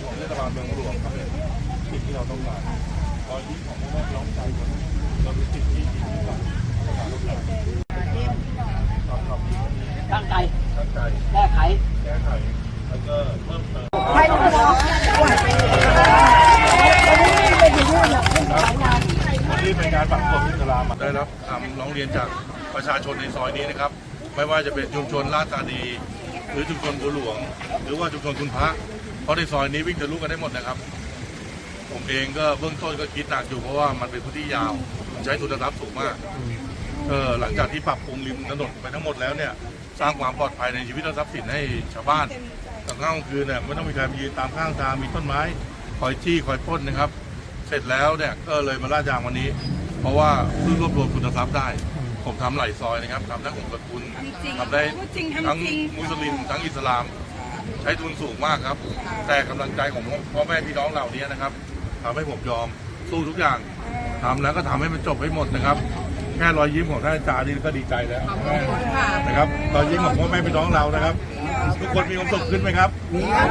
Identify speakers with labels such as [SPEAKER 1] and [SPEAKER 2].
[SPEAKER 1] เมืองหลวงครับเป็นสิ่งที่เราต้องการรอยยิ้มของแม่พี่น้องประชาชนเราเป็นสิ่งที่ดีที่สุดของการต้องการความความดีที่
[SPEAKER 2] ตั้งใจ
[SPEAKER 1] ตั้งใจ
[SPEAKER 2] แก้ไข
[SPEAKER 1] แก้ไขแล้วก็เพิ่มเติมวันนี้เป็นการฝังตัวพิศลามได้รับคำร้องเรียนจากประชาชนในซอยนี้นะครับ ไม่ว่าจะเป็นชุมชนลาดตาดี หรือชุมชนบัวหลวง หรือว่าชุมชนคุณพระ ราะในซอยนี้วิ่งทะลุกันได้หมดนะครับ ผมเองก็เบื้องต้นก็คิดหนักอยู่เพราะว่ามันเป็นพื้นที่ยาวใช้ทุนทรัพย์สูงมากเออหลังจากที่ปรับปรุงริมถนนไปทั้งหมดแล้วเนี่ย สร้างความปลอดภัยในชีวิตและทรัพย์สินให้ชาวบ้านกลางค่ำกลางคืนเนี่ยไม่ต้องมีใครมายืนตามข้างทางมีต้นไม้คอยจี้คอยปล้นนะครับ เสร็จแล้วเนี่ยก็เลยมาล่าจางวันนี้ เพราะว่าเพิ่งรวบรวมคุณทรัพย์ได้ ผมทำหลายซอยนะครับทำทั้งองค์กคุณทำได้ทั้งมุสลิมทั้งอิสลาม ใช้ทุนสูงมากครับ แต่กำลังใจของพ่อแม่พี่น้องเหล่านี้นะครับทำให้ผมยอมสู้ทุกอย่างทำแล้วก็ทำให้มันจบให้หมดนะครับ แค่รอยยิ้มของท่านอาจารย์นี่ก็ดีใจแล้วนะครับรอยยิ้มของพ่อแม่พี่น้องเรานะครับ ทุกคนมีความสุขขึ้นไหมครับ
[SPEAKER 2] มีครับ